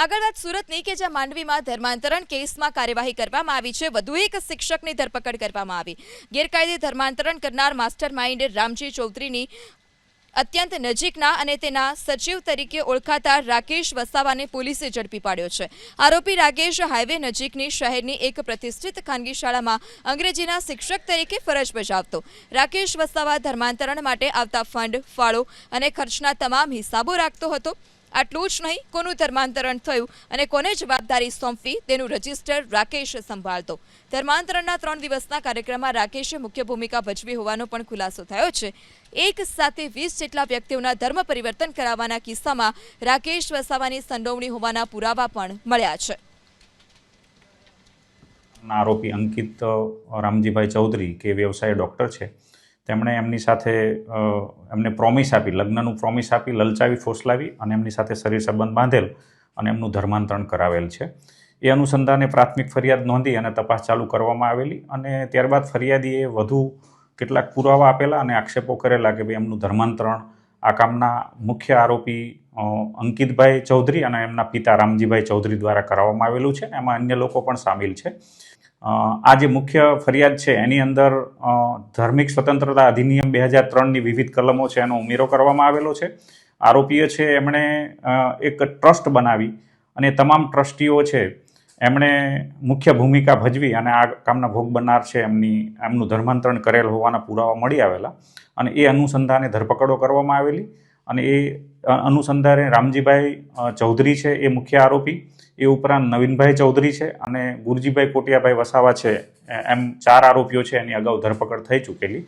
આગળ વાત સુરતની કે જ્યાં માંડવીમાં ધર્માંતરણ કેસમાં કાર્યવાહી કરવામાં આવી છે, વધુ એક શિક્ષકની ધરપકડ કરવામાં આવી. ગેરકાયદે ધર્માંતરણ કરનાર માસ્ટર માઇન્ડ રામજી ચૌધરીની અત્યંત નજીકના અને તેના સચિવ તરીકે ઓળખાતા રાકેશ વસાવાને પોલીસે ઝડપી પાડ્યો છે. આરોપી રાકેશ હાઈવે નજીકની શહેરની એક પ્રતિષ્ઠિત ખાનગી શાળામાં અંગ્રેજીના શિક્ષક તરીકે ફરજ બજાવતો. રાકેશ વસાવા ધર્માંતરણ માટે આવતા ફંડ, ફાળો અને ખર્ચના તમામ હિસાબો રાખતો હતો. આટલું જ નહીં, કોનું ધર્માંતરણ થયું અને કોને જવાબદારી સોંપવી, તેનું રજિસ્ટર રાકેશ સંભાળતો. ધર્માંતરણના ત્રણ દિવસના કાર્યક્રમમાં રાકેશે મુખ્ય ભૂમિકા ભજવી હોવાનો પણ ખુલાસો થયો છે. એક સાથે વીસ જેટલા વ્યક્તિઓના ધર્મ પરિવર્તન કરાવવાના કિસ્સામાં રાકેશ વસાવાની સંડોવણી હોવાના પુરાવા પણ મળ્યા છે. આરોપી અંકિત રામજીભાઈ ચૌધરી, કે વ્યવસાય ડૉક્ટર છે તેમણે એમની સાથે એમને પ્રોમિસ આપી, લગ્નનું પ્રોમિસ આપી, લલચાવી, ફોસલાવી અને એમની સાથે શરીર સંબંધ બાંધેલ અને એમનું ધર્માંતરણ કરાવેલ છે. એ અનુસંધાને પ્રાથમિક ફરિયાદ નોંધી અને તપાસ ચાલુ કરવામાં આવેલી અને ત્યારબાદ ફરિયાદીએ વધુ કેટલાક પુરાવા આપેલા અને આક્ષેપો કરેલા કે ભાઈ એમનું ધર્માંતરણ, આ કામના મુખ્ય આરોપી અંકિતભાઈ ચૌધરી અને એમના પિતા રામજીભાઈ ચૌધરી દ્વારા કરાવવામાં આવેલું છે એમાં અન્ય લોકો પણ સામેલ છે. આ જે મુખ્ય ફરિયાદ છે, એની અંદર ધાર્મિક સ્વતંત્રતા અધિનિયમ બે હજાર ત્રણની વિવિધ કલમો છે, એનો ઉમેરો કરવામાં આવેલો છે. આરોપીઓ છે, એમણે એક ટ્રસ્ટ બનાવી અને તમામ ટ્રસ્ટીઓ છે, એમણે મુખ્ય ભૂમિકા ભજવી અને આ કામના ભોગ બનનાર છે, એમની, એમનું ધર્માંતરણ કરેલ હોવાના પુરાવા મળી આવેલા અને એ અનુસંધાને ધરપકડો કરવામાં આવેલી. અને એ અનુસંધાને રામજીભાઈ ચૌધરી છે એ મુખ્ય આરોપી. એ ઉપરાંત નવીનભાઈ ચૌધરી છે અને ગુરજીભાઈ કોટિયાભાઈ વસાવા છે. એમ ચાર આરોપીઓ છે એની અગાઉ ધરપકડ થઈ ચૂકેલી.